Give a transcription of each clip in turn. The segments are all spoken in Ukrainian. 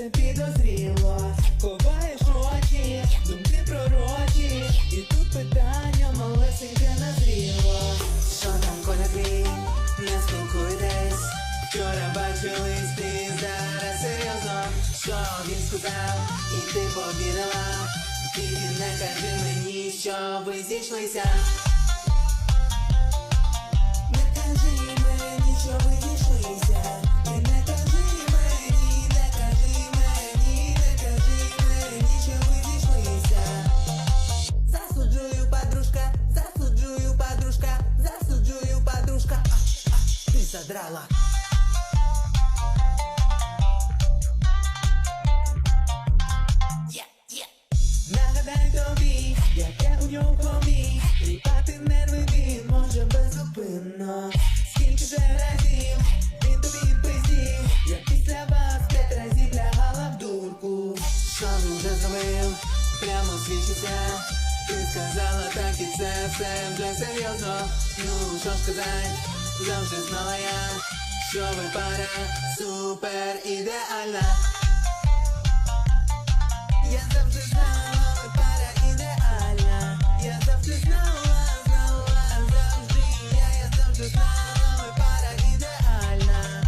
це підозріло, ховаєш очі, думки пророчі, і тут питання малесеньке назріло. Що там коляки, не спілкуйтесь, вчора бачились ти зараз серйозно, що він сказав, і ти повірила, і не кажи мені, що ви зійшлися. А, ти задрала. Нагадай тобі, яке у нього міг Тріпати нерви він може беззупинно Скільки же разів він тобі признів Я після вас п'ять разів лягала в дурку Що вже зробив? Прямо свідчиться Ти сказала так і це все вже серйозно Ну що ж казать, завжди знала я Що ви пара супер ідеальна я завжди знала, ви пара ідеальна. Я завжди знала, знала, завжди. Я, я завжди знала, ви пара ідеальна.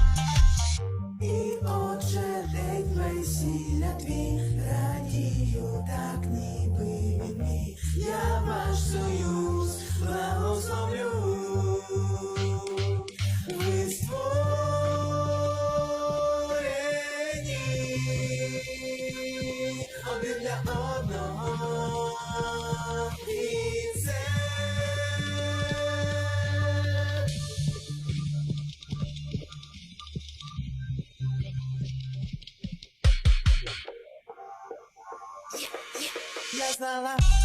І отже, день весілля твій радію, так ніби він мій. Yeah, yeah. Yes, I love.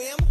him.